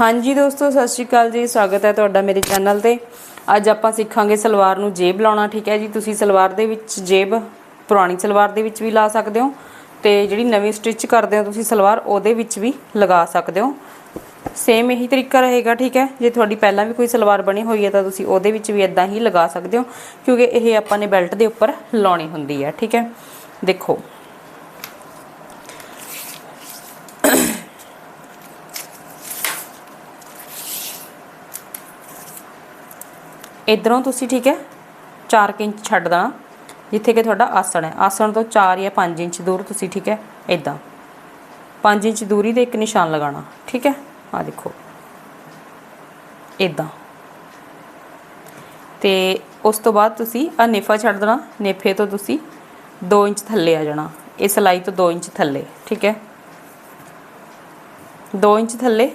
ਹਾਂਜੀ ਦੋਸਤੋ, ਸਤਿ ਸ਼੍ਰੀ ਅਕਾਲ ਜੀ। ਸਵਾਗਤ ਹੈ ਤੁਹਾਡਾ ਮੇਰੇ ਚੈਨਲ ਤੇ। ਅੱਜ ਆਪਾਂ ਸਿੱਖਾਂਗੇ ਸਲਵਾਰ ਨੂੰ ਜੇਬ ਲਾਉਣਾ, ਠੀਕ ਹੈ ਜੀ? ਤੁਸੀਂ ਸਲਵਾਰ ਦੇ ਵਿੱਚ ਜੇਬ, ਪੁਰਾਣੀ ਸਲਵਾਰ ਦੇ ਵਿੱਚ ਵੀ ਲਾ ਸਕਦੇ ਹੋ ਤੇ ਜਿਹੜੀ ਨਵੀਂ ਸਟਿਚ ਕਰਦੇ ਹੋ ਤੁਸੀਂ ਸਲਵਾਰ, ਉਹਦੇ ਵਿੱਚ ਵੀ ਲਗਾ ਸਕਦੇ ਹੋ। ਸੇਮ ਇਹੀ ਤਰੀਕਾ ਰਹੇਗਾ, ਠੀਕ ਹੈ? ਜੇ ਤੁਹਾਡੀ ਪਹਿਲਾਂ ਵੀ ਕੋਈ ਸਲਵਾਰ ਬਣੀ ਹੋਈ ਹੈ ਤਾਂ ਤੁਸੀਂ ਉਹਦੇ ਵਿੱਚ ਵੀ ਇਦਾਂ ਹੀ ਲਗਾ ਸਕਦੇ ਹੋ, ਕਿਉਂਕਿ ਇਹ ਆਪਾਂ ਨੇ ਬੈਲਟ ਦੇ ਉੱਪਰ ਲਾਉਣੀ ਹੁੰਦੀ ਹੈ, ਠੀਕ ਹੈ? ਦੇਖੋ ਇਧਰੋਂ ਤੁਸੀਂ ਠੀਕ ਹੈ 4 ਇੰਚ ਛੱਡ ਦੇਣਾ, ਜਿੱਥੇ ਕਿ ਤੁਹਾਡਾ ਆਸਣ ਹੈ। ਆਸਣ ਤੋਂ 4 ਜਾਂ 5 ਇੰਚ ਦੂਰ ਤੁਸੀਂ ਠੀਕ ਹੈ ਇਦਾਂ 5 ਇੰਚ ਦੂਰੀ ਤੇ ਇੱਕ ਨਿਸ਼ਾਨ ਲਗਾਉਣਾ, ਠੀਕ ਹੈ? ਆ ਦੇਖੋ। ਇਦਾਂ ਤੇ ਉਸ ਤੋਂ ਬਾਅਦ ਤੁਸੀਂ ਆ ਨੇਫਾ ਛੱਡ ਦੇਣਾ, ਨੇਫੇ ਤੋਂ ਤੁਸੀਂ 2 ਇੰਚ ਥੱਲੇ ਆ ਜਾਣਾ। ਇਹ ਸਲਾਈ ਤੋਂ 2 ਇੰਚ ਥੱਲੇ, ਠੀਕ ਹੈ? 2 ਇੰਚ ਥੱਲੇ,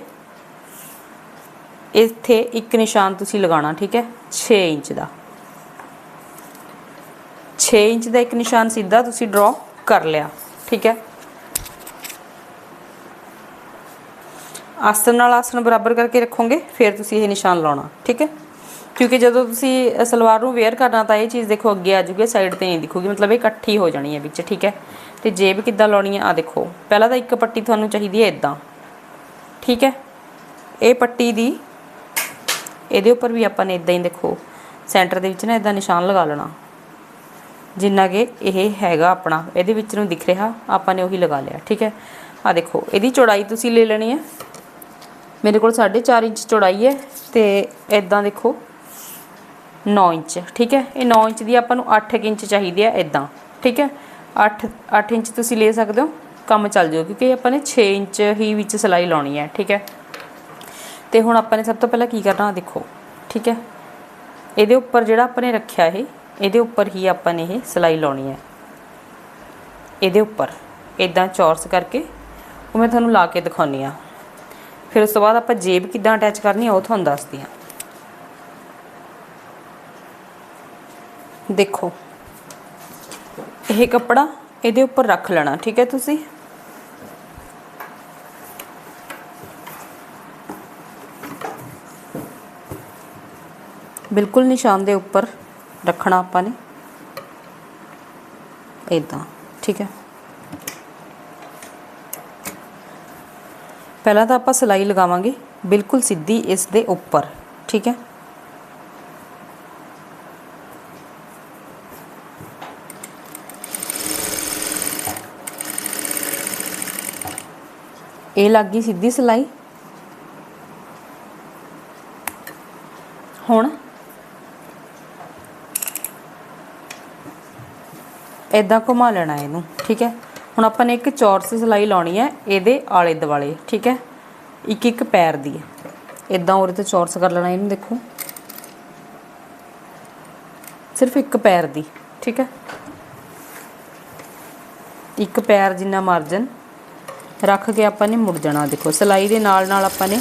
ਇੱਥੇ ਇੱਕ ਨਿਸ਼ਾਨ ਤੁਸੀਂ ਲਗਾਉਣਾ, ਠੀਕ ਹੈ? 6 ਇੰਚ ਦਾ। 6 ਇੰਚ ਦਾ ਇੱਕ ਨਿਸ਼ਾਨ ਸਿੱਧਾ ਤੁਸੀਂ ਡਰਾ ਕਰ ਲਿਆ, ਠੀਕ ਹੈ? ਆਸਣ ਨਾਲ ਆਸਣ ਬਰਾਬਰ ਕਰਕੇ ਰੱਖੋਗੇ, ਫਿਰ ਤੁਸੀਂ ਇਹ ਨਿਸ਼ਾਨ ਲਾਉਣਾ, ਠੀਕ ਹੈ? ਕਿਉਂਕਿ ਜਦੋਂ ਤੁਸੀਂ ਸਲਵਾਰ ਨੂੰ ਵੇਅਰ ਕਰਨਾ ਤਾਂ ਇਹ ਚੀਜ਼ ਦੇਖੋ ਅੱਗੇ ਆ ਜੂਗੀ ਸਾਈਡ ਤੇ ਨਹੀਂ ਦਿਖੂਗੀ, ਮਤਲਬ ਇਹ ਇਕੱਠੀ ਹੋ ਜਾਣੀ ਹੈ ਵਿੱਚ, ਠੀਕ ਹੈ? ਤੇ ਜੇਬ ਕਿੱਦਾਂ ਲਾਉਣੀ ਹੈ ਆ ਦੇਖੋ, ਪਹਿਲਾਂ ਤਾਂ ਇੱਕ ਪੱਟੀ ਤੁਹਾਨੂੰ ਚਾਹੀਦੀ ਹੈ ਇਦਾਂ ਠੀਕ ਹੈ? ਇਹ ਪੱਟੀ ਦੀ ਇਹਦੇ ਉੱਪਰ ਵੀ ਆਪਾਂ ਨੇ ਇਦਾਂ ਹੀ ਦੇਖੋ ਸੈਂਟਰ ਦੇ ਵਿੱਚ ਨਾ ਇਦਾਂ ਨਿਸ਼ਾਨ ਲਗਾ ਲੈਣਾ। ਜਿੰਨਾ ਕਿ ਇਹ ਹੈਗਾ ਆਪਣਾ, ਇਹਦੇ ਵਿੱਚ ਨੂੰ ਦਿਖ ਰਿਹਾ, ਆਪਾਂ ਨੇ ਉਹੀ ਲਗਾ ਲਿਆ, ਠੀਕ ਹੈ? ਆ ਦੇਖੋ, ਇਹਦੀ ਚੌੜਾਈ ਤੁਸੀਂ ਲੈ ਲੈਣੀ ਹੈ। ਮੇਰੇ ਕੋਲ 4.5 ਇੰਚ ਚੌੜਾਈ ਹੈ ਤੇ ਇਦਾਂ ਦੇਖੋ 9 ਇੰਚ, ਠੀਕ ਹੈ? ਇਹ 9 ਇੰਚ ਦੀ ਆਪਾਂ ਨੂੰ 8 ਇੰਚ ਚਾਹੀਦੀ ਹੈ ਇਦਾਂ ਠੀਕ ਹੈ? 8 8 ਇੰਚ ਤੁਸੀਂ ਲੈ ਸਕਦੇ ਹੋ, ਕੰਮ ਚੱਲ ਜਾਊ, ਕਿਉਂਕਿ ਆਪਾਂ ਨੇ 6 ਇੰਚ ਹੀ ਵਿੱਚ ਸਿਲਾਈ ਲਾਉਣੀ ਹੈ, ਠੀਕ ਹੈ? ਤੇ ਹੁਣ ਆਪਾਂ ਨੇ ਸਭ ਤੋਂ ਪਹਿਲਾਂ ਕੀ ਕਰਨਾ ਦੇਖੋ, ਠੀਕ ਹੈ? ਇਹਦੇ ਉੱਪਰ ਜਿਹੜਾ ਆਪਾਂ ਨੇ ਰੱਖਿਆ ਇਹ, ਇਹਦੇ ਉੱਪਰ ਹੀ ਆਪਾਂ ਨੇ ਇਹ ਸਿਲਾਈ ਲਾਉਣੀ ਹੈ। ਇਹਦੇ ਉੱਪਰ ਇਦਾਂ ਚੌਰਸ ਕਰਕੇ ਉਹ ਮੈਂ ਤੁਹਾਨੂੰ ਲਾ ਕੇ ਦਿਖਾਉਣੀ ਆ ਫਿਰ ਉਸ ਤੋਂ ਬਾਅਦ ਆਪਾਂ ਜੇਬ ਕਿੱਦਾਂ ਅਟੈਚ ਕਰਨੀ ਆ, ਉਹ ਤੁਹਾਨੂੰ ਦੱਸਦੀ ਆ ਦੇਖੋ, ਇਹ ਕੱਪੜਾ ਇਹਦੇ ਉੱਪਰ ਰੱਖ ਲੈਣਾ, ਠੀਕ ਹੈ ਤੁਸੀਂ? ਬਿਲਕੁਲ ਨਿਸ਼ਾਨ ਦੇ ਉੱਪਰ ਰੱਖਣਾ ਆਪਾਂ ਨੇ। ਇਦਾਂ ਠੀਕ ਹੈ। ਪਹਿਲਾਂ ਤਾਂ ਆਪਾਂ ਸਿਲਾਈ ਲਗਾਵਾਂਗੇ, ਬਿਲਕੁਲ ਸਿੱਧੀ ਇਸ ਦੇ ਉੱਪਰ, ਠੀਕ ਹੈ। ਇਹ ਲੱਗ ਗਈ ਸਿੱਧੀ ਸਿਲਾਈ ਹੁਣ ਇਦਾਂ ਘੁਮਾ ਲੈਣਾ ਇਹਨੂੰ, ਠੀਕ ਹੈ? ਹੁਣ ਆਪਾਂ ਨੇ ਇੱਕ ਚੌਰਸ ਸਿਲਾਈ ਲਾਉਣੀ ਹੈ, ਇਹਦੇ ਆਲੇ ਦੁਆਲੇ, ਠੀਕ ਹੈ? ਇੱਕ ਇੱਕ ਪੈਰ ਦੀ ਇਦਾਂ ਉਰੇ ਤੇ ਚੌਰਸ ਕਰ ਲੈਣਾ ਇਹਨੂੰ, ਦੇਖੋ। ਸਿਰਫ ਇੱਕ ਪੈਰ ਦੀ, ਠੀਕ ਹੈ? ਇੱਕ ਪੈਰ ਜਿੰਨਾ ਮਾਰਜਨ, ਰੱਖ ਕੇ ਆਪਾਂ ਨੇ ਮੁੜ ਜਾਣਾ, ਦੇਖੋ। ਸਿਲਾਈ ਦੇ ਨਾਲ ਨਾਲ ਆਪਾਂ ਨੇ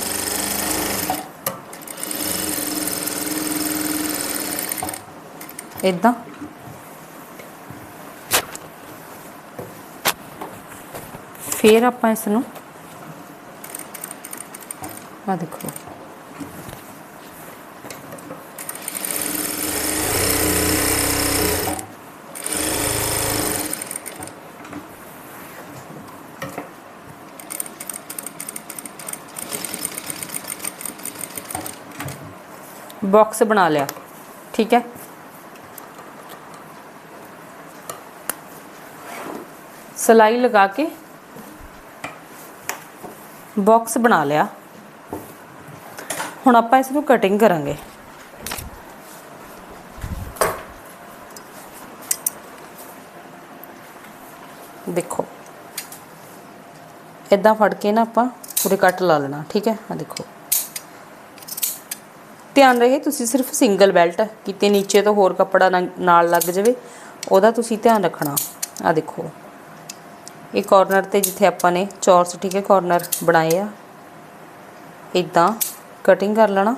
ਇਦਾਂ ਫਿਰ ਆਪਾਂ ਇਸ ਨੂੰ ਆ ਦੇਖੋ। ਬਾਕਸ ਬਣਾ ਲਿਆ ਠੀਕ ਹੈ? ਸਲਾਈ ਲਗਾ ਕੇ ਬਾਕਸ ਬਣਾ ਲਿਆ। ਹੁਣ ਆਪਾਂ ਇਸ ਨੂੰ ਕਟਿੰਗ ਕਰਾਂਗੇ। ਦੇਖੋ। ਇਦਾਂ ਫੜ ਕੇ ਨਾ ਆਪਾਂ ਪੂਰੇ ਕੱਟ ਲਾ ਲੈਣਾ, ਠੀਕ ਹੈ? ਆ ਦੇਖੋ। ਧਿਆਨ ਰਹੇ, ਤੁਸੀਂ ਸਿਰਫ ਸਿੰਗਲ ਬੈਲਟ ਕਿਤੇ ਨੀਚੇ ਤੋਂ ਹੋਰ ਕੱਪੜਾ ਨਾਲ ਲੱਗ ਜਾਵੇ, ਉਹਦਾ ਤੁਸੀਂ ਧਿਆਨ ਰੱਖਣਾ। ਆ ਦੇਖੋ। एक कोर्नर से जिथे अपने चौरस ठीक है कोर्नर बनाए आदा कटिंग कर लेना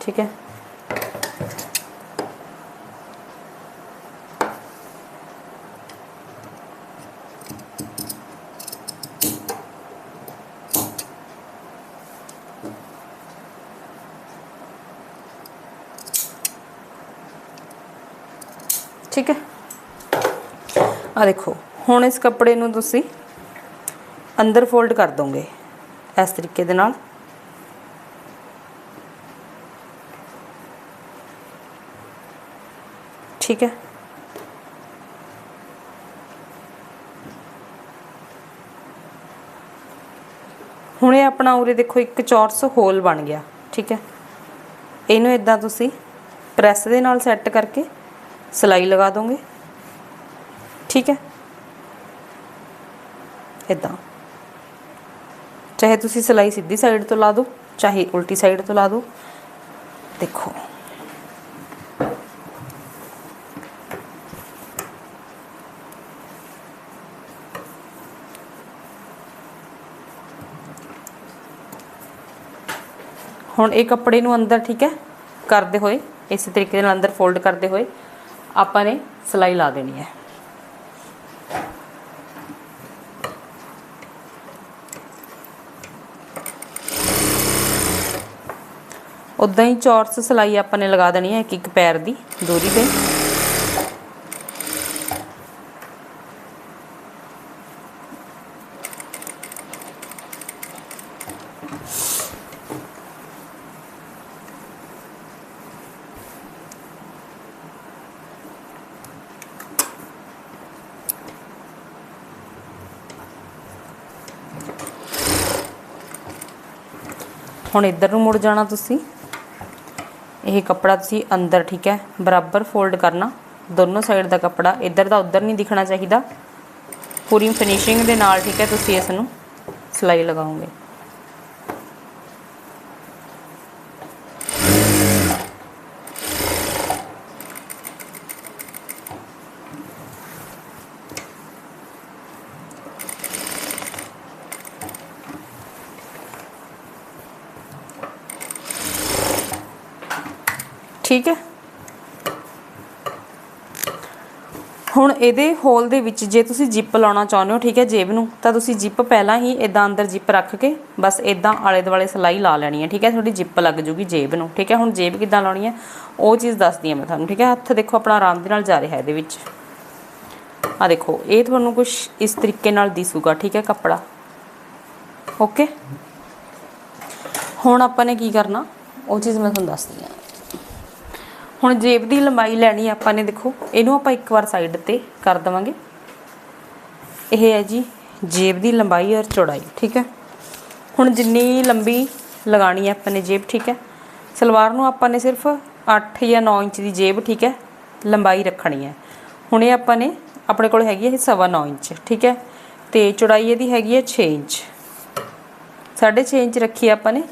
ठीक है ठीक है ਆ ਦੇਖੋ, ਹੁਣ ਇਸ ਕੱਪੜੇ ਨੂੰ ਤੁਸੀਂ ਅੰਦਰ ਫੋਲਡ ਕਰ ਦੋਗੇ ਇਸ ਤਰੀਕੇ ਦੇ ਨਾਲ। ਠੀਕ ਹੈ। ਹੁਣ ਇਹ ਆਪਣਾ ਉਰੇ ਦੇਖੋ, ਇੱਕ ਚੌਰਸ ਹੋਲ ਬਣ ਗਿਆ, ਠੀਕ ਹੈ। ਇਹਨੂੰ ਇਦਾਂ ਤੁਸੀਂ ਪ੍ਰੈਸ ਦੇ ਨਾਲ ਸੈੱਟ ਕਰਕੇ ਸਿਲਾਈ ਲਗਾ ਦੋਗੇ। ਠੀਕ ਹੈ? ਇਦਾਂ ਚਾਹੇ ਤੁਸੀਂ ਸਿਲਾਈ ਸਿੱਧੀ ਸਾਈਡ ਤੋਂ ਲਾ ਦਿਓ, ਚਾਹੇ ਉਲਟੀ ਸਾਈਡ ਤੋਂ ਲਾ ਦਿਓ। ਦੇਖੋ। ਹੁਣ ਇਹ ਕੱਪੜੇ ਨੂੰ ਅੰਦਰ, ਠੀਕ ਹੈ, ਕਰਦੇ ਹੋਏ, ਇਸੇ ਤਰੀਕੇ ਨਾਲ ਅੰਦਰ ਫੋਲਡ ਕਰਦੇ ਹੋਏ ਆਪਾਂ ਨੇ ਸਿਲਾਈ ਲਾ ਦੇਣੀ ਹੈ। ਉਦਾਂ ਹੀ ਚੌਰਸ ਸਿਲਾਈ ਆਪਾਂ ਨੇ ਲਗਾ ਦੇਣੀ ਹੈ ਇੱਕ ਇੱਕ ਪੈਰ ਦੀ, ਦੂਰੀ ਤੇ। ਹੁਣ ਇੱਧਰ ਨੂੰ ਮੁੜ ਜਾਣਾ ਤੁਸੀਂ। ਇਹ ਕੱਪੜਾ ਤੁਸੀਂ ਅੰਦਰ, ਠੀਕ ਹੈ, ਬਰਾਬਰ ਫੋਲਡ ਕਰਨਾ। ਦੋਨੋਂ ਸਾਈਡ ਦਾ ਕੱਪੜਾ, ਇੱਧਰ ਦਾ ਉੱਧਰ ਨਹੀਂ ਦਿਖਣਾ ਚਾਹੀਦਾ। ਪੂਰੀ ਫਿਨਿਸ਼ਿੰਗ ਦੇ ਨਾਲ, ਠੀਕ ਹੈ, ਤੁਸੀਂ ਇਸ ਨੂੰ ਸਿਲਾਈ ਲਗਾਓਗੇ। ਠੀਕ ਹੈ। ਹੁਣ ਇਹਦੇ ਹੋਲ ਦੇ ਵਿੱਚ ਜੇ ਤੁਸੀਂ ਜਿੱਪ ਲਾਉਣਾ ਚਾਹੁੰਦੇ ਹੋ, ਠੀਕ ਹੈ, ਜੇਬ ਨੂੰ, ਤਾਂ ਤੁਸੀਂ ਜਿੱਪ ਪਹਿਲਾਂ ਹੀ ਇਦਾਂ ਅੰਦਰ ਜਿੱਪ ਰੱਖ ਕੇ ਬਸ ਇਦਾਂ ਆਲੇ ਦੁਆਲੇ ਸਲਾਈ ਲਾ ਲੈਣੀ ਹੈ, ਠੀਕ ਹੈ, ਤੁਹਾਡੀ ਜਿੱਪ ਲੱਗ ਜੂਗੀ ਜੇਬ ਨੂੰ, ਠੀਕ ਹੈ। ਹੁਣ ਜੇਬ ਕਿੱਦਾਂ ਲਾਉਣੀ ਹੈ, ਉਹ ਚੀਜ਼ ਦੱਸਦੀ ਹਾਂ ਮੈਂ ਤੁਹਾਨੂੰ, ਠੀਕ ਹੈ। ਹੱਥ ਦੇਖੋ ਆਪਣਾ ਆਰਾਮ ਦੇ ਨਾਲ ਜਾ ਰਿਹਾ ਇਹਦੇ ਵਿੱਚ। ਆ ਦੇਖੋ, ਇਹ ਤੁਹਾਨੂੰ ਕੁਝ ਇਸ ਤਰੀਕੇ ਨਾਲ ਦਿਸੂਗਾ, ਠੀਕ ਹੈ, ਕੱਪੜਾ। ਓਕੇ ਹੁਣ ਆਪਾਂ ਨੇ ਕੀ ਕਰਨਾ, ਉਹ ਚੀਜ਼ ਮੈਂ ਤੁਹਾਨੂੰ ਦੱਸਦੀ ਹਾਂ। ਹੁਣ ਜੇਬ ਦੀ ਲੰਬਾਈ ਲੈਣੀ ਆਪਾਂ ਨੇ, ਦੇਖੋ, ਇਹਨੂੰ ਆਪਾਂ ਇੱਕ ਵਾਰ ਸਾਈਡ ਤੇ ਕਰ ਦਵਾਂਗੇ। ਇਹ ਹੈ ਜੀ ਜੇਬ ਦੀ ਲੰਬਾਈ ਔਰ ਚੌੜਾਈ, ਠੀਕ ਹੈ? ਹੁਣ ਜਿੰਨੀ ਲੰਬੀ ਲਗਾਣੀ ਹੈ ਆਪਾਂ ਨੇ ਜੇਬ, ਠੀਕ ਹੈ? ਸਲਵਾਰ ਨੂੰ ਆਪਾਂ ਨੇ ਸਿਰਫ 8 ਜਾਂ 9 ਇੰਚ ਦੀ ਜੇਬ, ਠੀਕ ਹੈ, ਲੰਬਾਈ ਰੱਖਣੀ ਹੈ। ਹੁਣ ਇਹ ਆਪਾਂ ਨੇ ਆਪਣੇ ਕੋਲ ਹੈਗੀ ਹੈ ਇਹ ਸਵਾ 9 ਇੰਚ, ਠੀਕ ਹੈ? ਤੇ ਚੌੜਾਈ ਇਹਦੀ ਹੈਗੀ ਹੈ 6 ਇੰਚ। 6.5 ਇੰਚ ਰੱਖੀ ਆਪਾਂ ਨੇ,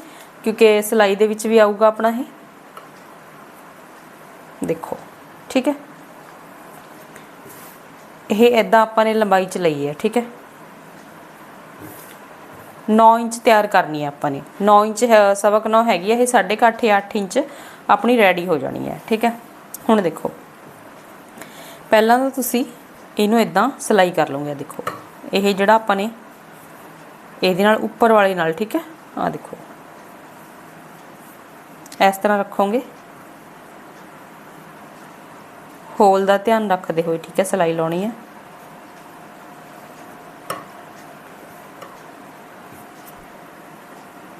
ਕਿਉਂਕਿ ਸਿਲਾਈ ਦੇ ਵਿੱਚ ਵੀ ਆਊਗਾ ਆਪਣਾ ਇਹ। ਦੇਖੋ, ਠੀਕ ਹੈ? ਇਹ ਇਦਾਂ ਆਪਾਂ ਨੇ ਲੰਬਾਈ ਚ ਲਈ ਹੈ ਠੀਕ ਹੈ? 9 ਇੰਚ ਤਿਆਰ ਕਰਨੀ ਹੈ ਆਪਾਂ ਨੇ। 9 ਇੰਚ ਹੈ- ਸਵਾ ਕੁ 9 ਹੈਗੀ ਹੈ, ਇਹ 8.5 8 ਇੰਚ ਆਪਣੀ ਰੈਡੀ ਹੋ ਜਾਣੀ ਹੈ, ਠੀਕ ਹੈ? ਹੁਣ ਦੇਖੋ। ਪਹਿਲਾਂ ਤਾਂ ਤੁਸੀਂ ਇਹਨੂੰ ਇਦਾਂ ਸਿਲਾਈ ਕਰ ਲਓਗੇ ਦੇਖੋ। ਇਹ ਜਿਹੜਾ ਆਪਾਂ ਨੇ ਇਹਦੇ ਨਾਲ ਉੱਪਰ ਵਾਲੇ ਨਾਲ, ਠੀਕ ਹੈ? ਆ ਦੇਖੋ। ਇਸ ਤਰ੍ਹਾਂ ਰੱਖੋਗੇ। ਹੋਲ ਦਾ ਧਿਆਨ ਰੱਖਦੇ ਹੋਏ, ਠੀਕ ਹੈ, ਸਿਲਾਈ ਲਾਉਣੀ ਹੈ।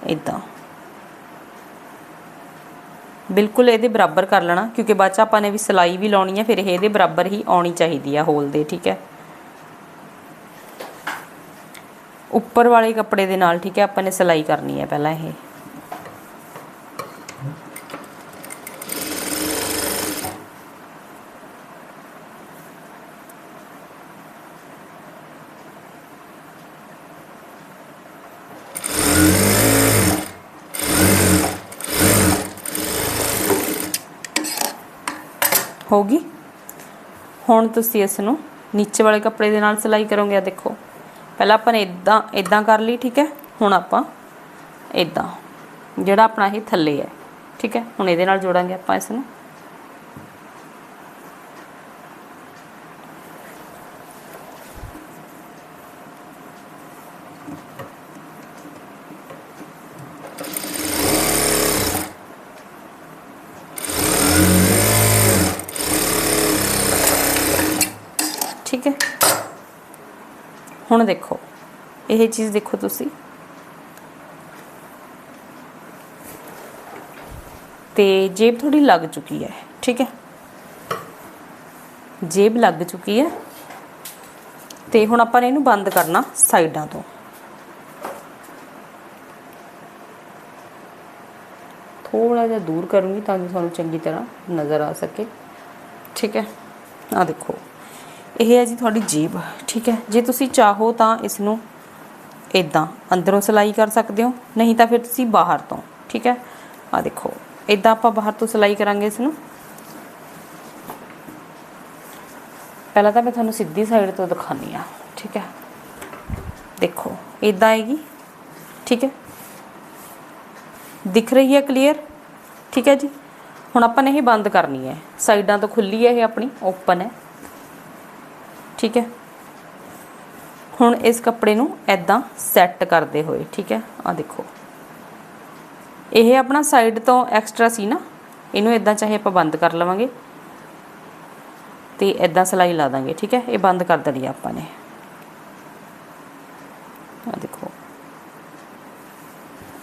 ਇਦਾਂ ਬਿਲਕੁਲ ਇਹਦੇ ਬਰਾਬਰ ਕਰ ਲੈਣਾ, ਕਿਉਂਕਿ ਬਾਅਦ ਚ ਆਪਾਂ ਨੇ ਵੀ ਸਿਲਾਈ ਵੀ ਲਾਉਣੀ ਹੈ, ਫਿਰ ਇਹ ਇਹਦੇ ਬਰਾਬਰ ਹੀ ਆਉਣੀ ਚਾਹੀਦੀ ਆ ਹੋਲ ਦੇ, ਠੀਕ ਹੈ। ਉੱਪਰ ਵਾਲੇ ਕੱਪੜੇ ਦੇ ਨਾਲ, ਠੀਕ ਹੈ, ਆਪਾਂ ਨੇ ਸਿਲਾਈ ਕਰਨੀ ਹੈ ਪਹਿਲਾਂ ਇਹ। ਹੋਗੀ ਹੁਣ ਤੁਸੀਂ ਇਸ ਨੂੰ ਨੀਚੇ ਵਾਲੇ ਕੱਪੜੇ ਦੇ ਨਾਲ ਸਿਲਾਈ ਕਰੋਗੇ ਆ ਦੇਖੋ। ਪਹਿਲਾਂ ਆਪਾਂ ਨੇ ਇਦਾਂ ਇਦਾਂ ਕਰ ਲਈ, ਠੀਕ ਹੈ? ਹੁਣ ਆਪਾਂ ਇਦਾਂ ਜਿਹੜਾ ਆਪਣਾ ਇਹ ਥੱਲੇ ਹੈ, ਠੀਕ ਹੈ? ਹੁਣ ਇਹਦੇ ਨਾਲ ਜੋੜਾਂਗੇ ਆਪਾਂ ਇਸ ਨੂੰ ਹੁਣ ਦੇਖੋ, ਇਹ ਚੀਜ਼ ਦੇਖੋ ਤੁਸੀਂ। ਤੇ ਜੇਬ ਥੋੜੀ ਲੱਗ ਚੁੱਕੀ ਹੈ, ਠੀਕ ਹੈ? ਜੇਬ ਲੱਗ ਚੁੱਕੀ ਹੈ। ਤੇ ਹੁਣ ਆਪਾਂ ਨੇ ਇਹਨੂੰ ਬੰਦ ਕਰਨਾ ਸਾਈਡਾਂ ਤੋਂ। ਥੋੜਾ ਜਿਹਾ ਦੂਰ ਕਰੂੰਗੀ ਤਾਂ ਕਿ ਤੁਹਾਨੂੰ ਚੰਗੀ ਤਰ੍ਹਾਂ ਨਜ਼ਰ ਆ ਸਕੇ। ਠੀਕ ਹੈ? ਆ ਦੇਖੋ। ਇਹ ਹੈ ਜੀ ਤੁਹਾਡੀ ਜੀਬ ਠੀਕ ਹੈ? ਜੇ ਤੁਸੀਂ ਚਾਹੋ ਤਾਂ ਇਸ ਨੂੰ ਇਦਾਂ ਅੰਦਰੋਂ ਸਿਲਾਈ ਕਰ ਸਕਦੇ ਹੋ, ਨਹੀਂ ਤਾਂ ਫਿਰ ਤੁਸੀਂ ਬਾਹਰ ਤੋਂ, ਠੀਕ ਹੈ? ਆ ਦੇਖੋ ਇਦਾਂ ਆਪਾਂ ਬਾਹਰ ਤੋਂ ਸਿਲਾਈ ਕਰਾਂਗੇ ਇਸ ਨੂੰ ਪਹਿਲਾਂ ਤਾਂ ਮੈਂ ਤੁਹਾਨੂੰ ਸਿੱਧੀ ਸਾਈਡ ਤੋਂ ਦਿਖਾਉਂਦੀ ਆ ਠੀਕ ਹੈ? ਦੇਖੋ ਇਦਾਂ ਆਏਗੀ, ਠੀਕ ਹੈ? ਦਿਖ ਰਹੀ ਹੈ ਕਲੀਅਰ? ਠੀਕ ਹੈ ਜੀ? ਹੁਣ ਆਪਾਂ ਨੇ ਇਹ ਬੰਦ ਕਰਨੀ ਹੈ, ਸਾਈਡਾਂ ਤੋਂ ਖੁੱਲੀ ਹੈ ਇਹ ਆਪਣੀ, ਓਪਨ ਹੈ। ਠੀਕ ਹੈ? ਹੁਣ ਇਸ ਕੱਪੜੇ ਨੂੰ ਐਦਾਂ ਸੈੱਟ ਕਰਦੇ ਹੋਏ, ਠੀਕ ਹੈ? ਆ ਦੇਖੋ। ਇਹ ਆਪਣਾ ਸਾਈਡ ਤੋਂ ਐਕਸਟਰਾ ਸੀ ਨਾ? ਇਹਨੂੰ ਇਦਾਂ ਚਾਹੇ ਆਪਾਂ ਬੰਦ ਕਰ ਲਵਾਂਗੇ ਤੇ ਇਦਾਂ ਸਿਲਾਈ ਲਾ ਦਾਂਗੇ, ਠੀਕ ਹੈ? ਇਹ ਬੰਦ ਕਰ ਦੇਣੀ ਆ ਆਪਾਂ ਨੇ। ਆ ਦੇਖੋ।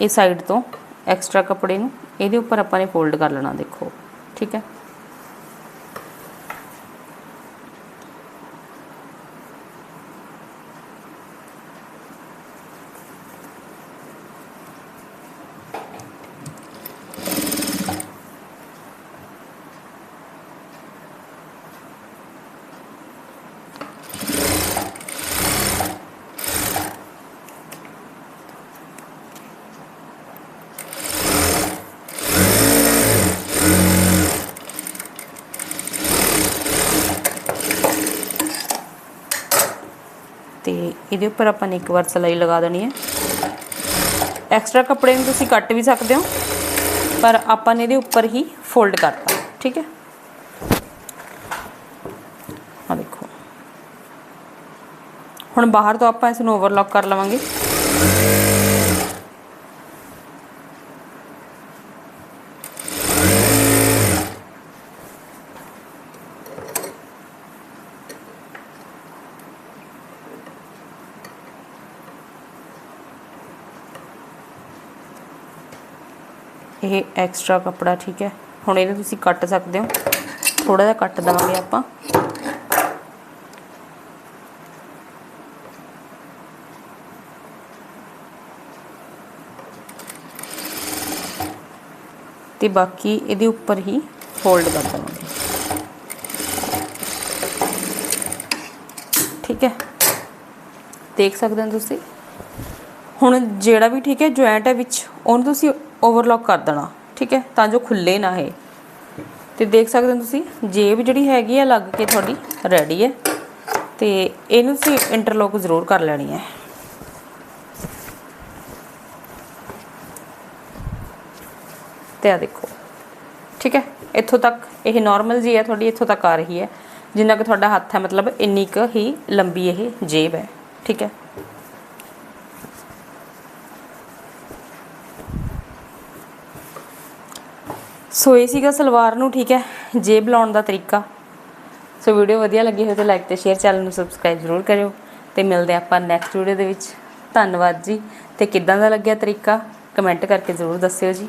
ਇਹ ਸਾਈਡ ਤੋਂ ਐਕਸਟਰਾ ਕੱਪੜੇ ਨੂੰ ਇਹਦੇ ਉੱਪਰ ਆਪਾਂ ਨੇ ਫੋਲਡ ਕਰ ਲੈਣਾ, ਦੇਖੋ। ਠੀਕ ਹੈ ਤੇ ਇਹਦੇ ਉੱਪਰ ਆਪਾਂ ਨੇ ਇੱਕ ਵਾਰ ਸਿਲਾਈ ਲਗਾ ਦੇਣੀ ਹੈ। ਐਕਸਟਰਾ ਕੱਪੜੇ ਨੂੰ ਤੁਸੀਂ ਕੱਟ ਵੀ ਸਕਦੇ ਹੋ, ਪਰ ਆਪਾਂ ਨੇ ਇਹਦੇ ਉੱਪਰ ਹੀ ਫੋਲਡ ਕਰਤਾ, ਠੀਕ ਹੈ? ਆ ਦੇਖੋ। ਹੁਣ ਬਾਹਰ ਤੋਂ ਆਪਾਂ ਇਸ ਨੂੰ ਓਵਰਲੌਕ ਕਰ ਲਵਾਂਗੇ। ਇਹ ਐਕਸਟਰਾ ਕੱਪੜਾ ਠੀਕ ਹੈ ਹੁਣ ਇਹਨੂੰ ਤੁਸੀਂ ਕੱਟ ਸਕਦੇ ਹੋ ਥੋੜਾ ਜਿਹਾ ਕੱਟ ਦੇਵਾਂਗੇ ਆਪਾਂ ਤੇ ਬਾਕੀ ਇਹਦੇ ਉੱਪਰ ਹੀ ਫੋਲਡ ਕਰ ਦੇਵਾਂਗੇ ਠੀਕ ਹੈ ਦੇਖ ਸਕਦੇ ਹੋ ਤੁਸੀਂ ਹੁਣ ਜਿਹੜਾ ਵੀ ਠੀਕ ਹੈ ਜੁਆਇੰਟ ਹੈ ਵਿੱਚ, ਉਹਨੂੰ ਤੁਸੀਂ ਓਵਰਲੌਕ ਕਰ ਦੇਣਾ, ਠੀਕ ਹੈ? ਤਾਂ ਜੋ ਖੁੱਲੇ ਨਾ ਹੈ ਤੇ ਦੇਖ ਸਕਦੇ ਹੋ ਤੁਸੀਂ, ਜੇਬ ਜਿਹੜੀ ਹੈਗੀ ਆ, ਲੱਗ ਕੇ ਤੁਹਾਡੀ ਰੈਡੀ ਹੈ। ਤੇ ਇਹਨੂੰ ਤੁਸੀਂ ਇੰਟਰਲੌਕ ਜ਼ਰੂਰ ਕਰ ਲੈਣੀ ਹੈ। ਤੇ ਆ ਦੇਖੋ, ਠੀਕ ਹੈ? ਇੱਥੋਂ ਤੱਕ ਇਹ ਨਾਰਮਲ ਜੀ ਹੈ ਤੁਹਾਡੀ, ਇੱਥੋਂ ਤੱਕ ਆ ਰਹੀ ਹੈ। ਜਿੰਨਾ ਕਿ ਤੁਹਾਡਾ ਹੱਥ ਹੈ, ਮਤਲਬ ਇੰਨੀ ਕੁ ਹੀ ਲੰਬੀ ਇਹ ਜੇਬ ਹੈ, ਠੀਕ ਹੈ? ਸੋ ਇਹ ਸੀਗਾ ਸਲਵਾਰ ਨੂੰ, ਠੀਕ ਹੈ, ਜੇਬ ਲਾਉਣ ਦਾ ਤਰੀਕਾ। ਸੋ ਵੀਡੀਓ ਵਧੀਆ ਲੱਗੀ ਹੋਵੇ ਤਾਂ ਲਾਈਕ ਤੇ ਸ਼ੇਅਰ ਚੈਨਲ ਨੂੰ ਸਬਸਕ੍ਰਾਈਬ ਜ਼ਰੂਰ ਕਰਿਓ ਤੇ ਮਿਲਦੇ ਆਪਾਂ ਨੈਕਸਟ ਵੀਡੀਓ ਦੇ ਵਿੱਚ। ਧੰਨਵਾਦ ਜੀ। ਤੇ ਕਿੱਦਾਂ ਦਾ ਲੱਗਿਆ ਤਰੀਕਾ? ਕਮੈਂਟ ਕਰਕੇ ਜ਼ਰੂਰ ਦੱਸਿਓ ਜੀ।